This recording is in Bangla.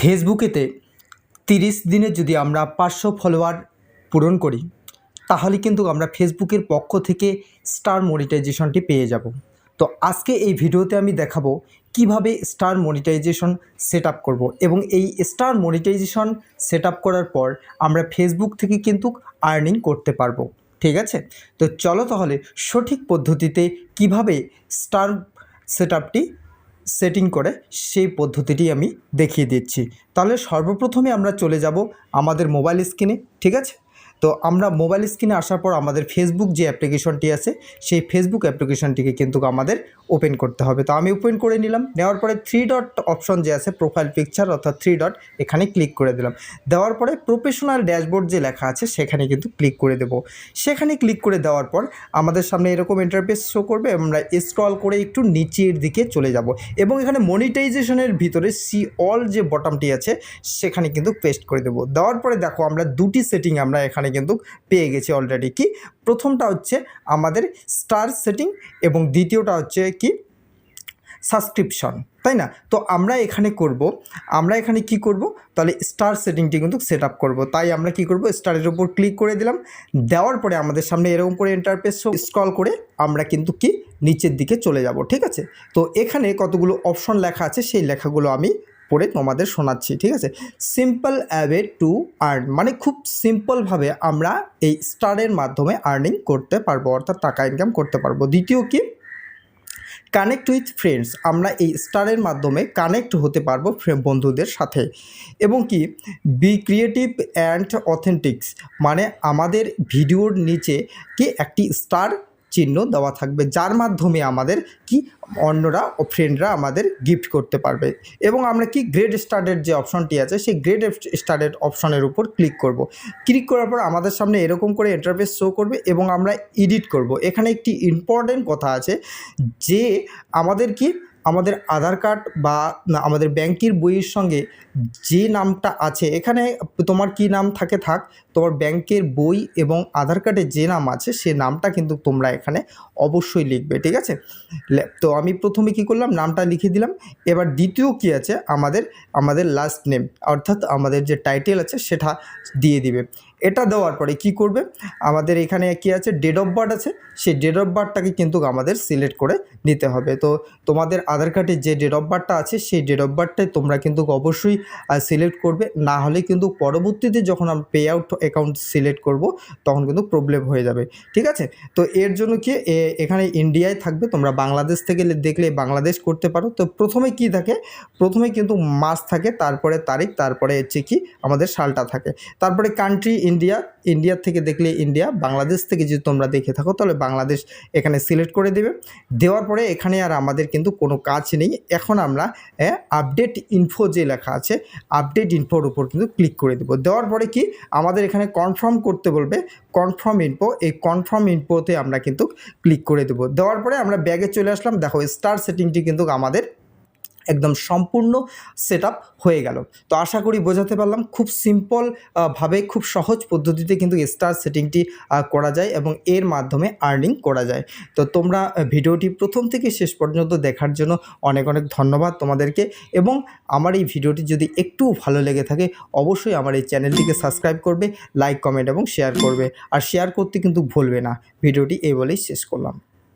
ফেসবুকেতে তিরিশ দিনে যদি আমরা পাঁচশো ফলোয়ার পূরণ করি, তাহলে কিন্তু আমরা ফেসবুকের পক্ষ থেকে স্টার মনিটাইজেশনটি পেয়ে যাব। তো আজকে এই ভিডিওতে আমি দেখাবো কীভাবে স্টার মনিটাইজেশন সেট আপ করব এবং এই স্টার মনিটাইজেশন সেট আপ করার পর আমরা ফেসবুক থেকে কিন্তু আর্নিং করতে পারব, ঠিক আছে? তো চলো তাহলে সঠিক পদ্ধতিতে কীভাবে স্টার সেট আপটি সেটিং করে সেই পদ্ধতিটি আমি দেখিয়ে দিচ্ছি। তাহলে সর্বপ্রথমে আমরা চলে যাব আমাদের মোবাইল স্ক্রিনে ঠিক আছে? তো আমরা মোবাইল স্ক্রিনে আসার পর আমাদের ফেসবুক যে অ্যাপ্লিকেশনটি আছে, সেই ফেসবুক অ্যাপ্লিকেশনটিকে কিন্তু আমাদের ওপেন করতে হবে। তো আমি ওপেন করে নিলাম, নেওয়ার পরে থ্রি ডট অপশন যে আছে প্রোফাইল পিকচার অর্থাৎ থ্রি ডট এখানে ক্লিক করে দিলাম। দেওয়ার পরে প্রফেশনাল ড্যাশবোর্ড যে লেখা আছে, সেখানে কিন্তু ক্লিক করে দেব। সেখানে ক্লিক করে দেওয়ার পর আমাদের সামনে এরকম ইন্টারফেস শো করবে, আমরা স্ক্রল করে একটু নিচের দিকে চলে যাব। এবং এখানে মনিটাইজেশনের ভিতরে সি অল যে বটমটি আছে, সেখানে কিন্তু পেস্ট করে দেবো। দেওয়ার পরে দেখো আমরা দুটি সেটিং আমরা এখানে কিন্তু পেয়ে গেছি অলরেডি কি? প্রথমটা হচ্ছে আমাদের স্টার সেটিং এবং দ্বিতীয়টা হচ্ছে কি? সাবস্ক্রিপশন তাই না? তো আমরা এখানে করব, আমরা এখানে কি করব? তাহলে স্টার সেটিংটি কিন্তু সেট আপ করব। তাই আমরা কি করব? স্টারের উপর ক্লিক করে দিলাম। দেওয়ার পরে আমাদের সামনে এরকম করে ইন্টারপেস স্ক্রল করে আমরা কিন্তু কি? নিচের দিকে চলে যাব, ঠিক আছে? তো এখানে কতগুলো অপশন লেখা আছে, সেই লেখাগুলো আমি পড়ে তোমাদের শোনাচ্ছি, ঠিক আছে? সিম্পল অ্যাওয়ে টু আর্ন মানে খুব সিম্পলভাবে আমরা এই স্টারের মাধ্যমে আর্নিং করতে পারব, অর্থাৎ টাকা ইনকাম করতে পারব। দ্বিতীয় কি? কানেক্ট উইথ ফ্রেন্ডস আমরা এই স্টারের মাধ্যমে কানেক্ট হতে পারব বন্ধুদের সাথে। এবং কি? বি ক্রিয়েটিভ অ্যান্ড অথেন্টিক্স মানে আমাদের ভিডিওর নিচে কি একটি স্টার চিহ্ন দেওয়া থাকবে, যার মাধ্যমে আমাদের কি অন্যরা ও ফ্রেন্ডরা আমাদের গিফট করতে পারবে। এবং আমরা কি গ্রেড স্টার্টের যে অপশনটি আছে, সেই গ্রেড স্টার্টেড অপশনের উপর ক্লিক করব। ক্লিক করার পর আমাদের সামনে এরকম করে ইন্টারফেস শো করবে এবং আমরা এডিট করব। এখানে একটি ইম্পর্টেন্ট কথা আছে যে আমাদের কি আমাদের আধার কার্ড বা আমাদের ব্যাংকের বইয়ের সঙ্গে যে নামটা আছে, এখানে তোমার কি নাম থাকে থাক, তোমার ব্যাংকের বই এবং আধার কার্ডে যে নাম আছে, সে নামটা কিন্তু তোমরা এখানে অবশ্যই লিখবে, ঠিক আছে? তো আমি প্রথমে কি করলাম, নামটা লিখে দিলাম, এবার দ্বিতীয় কি আছে, আমাদের আমাদের লাস্ট নেম অর্থাৎ আমাদের যে টাইটেল আছে, সেটা দিয়ে দিবে। এটা দেওয়ার পরে কি করবে? আমাদের এখানে কি আছে? ডেট অফ বার্থ আছে। সেই ডেট অফ বার্থটাকে কিন্তু আমাদের সিলেক্ট করে নিতে হবে। তো তোমাদের আধার কার্ডে যে ডেট অফ বার্থটা আছে, সেই ডেট অফ বার্থটাই তোমরা কিন্তু অবশ্যই সিলেক্ট করবে। না হলে কিন্তু পরবর্তীতে যখন আমরা পে আউট অ্যাকাউন্ট সিলেক্ট করব, তখন কিন্তু প্রবলেম হয়ে যাবে। ঠিক আছে? তো এর জন্য কি এখানে ইন্ডিয়ায় থাকবে। তোমরা বাংলাদেশ থেকে দেখলে বাংলাদেশ করতে পারো। তো প্রথমে কি থাকে? প্রথমে কিন্তু মাস থাকে, তারপরে তারিখ, তারপরে হচ্ছে কি, আমাদের সালটা থাকে। তারপরে কান্ট্রি ইন্ডিয়া ইন্ডিয়ার থেকে দেখলে ইন্ডিয়া বাংলাদেশ থেকে যদি তোমরা দেখে থাকো, তাহলে বাংলাদেশ এখানে সিলেক্ট করে দেবে। দেওয়ার পরে এখানে আর আমাদের কিন্তু কোনো কাজ নেই। এখন আমরা আপডেট ইনফো যে লেখা আছে আপডেট ইনফোর উপর কিন্তু ক্লিক করে দেবো। দেওয়ার পরে কি? আমাদের এখানে কনফার্ম করতে বলবে। কনফার্ম ইনফো এই কনফার্ম ইনফোতে আমরা কিন্তু ক্লিক করে দেবো। দেওয়ার পরে আমরা ব্যাগে চলে আসলাম। দেখো স্টার সেটিংটি কিন্তু আমাদের একদম সম্পূর্ণ সেট হয়ে গেল। তো আশা করি বোঝাতে পারলাম, খুব সিম্পল ভাবে, খুব সহজ পদ্ধতিতে কিন্তু স্টার সেটিংটি করা যায় এবং এর মাধ্যমে আর্নিং করা যায়। তো তোমরা ভিডিওটি প্রথম থেকে শেষ পর্যন্ত দেখার জন্য অনেক অনেক ধন্যবাদ তোমাদেরকে এবং আমার এই ভিডিওটি যদি একটু ভালো লেগে থাকে, অবশ্যই আমার এই চ্যানেলটিকে সাবস্ক্রাইব করবে লাইক কমেন্ট এবং শেয়ার করবে। আর শেয়ার করতে কিন্তু ভুলবে না। ভিডিওটি এই বলেই শেষ করলাম।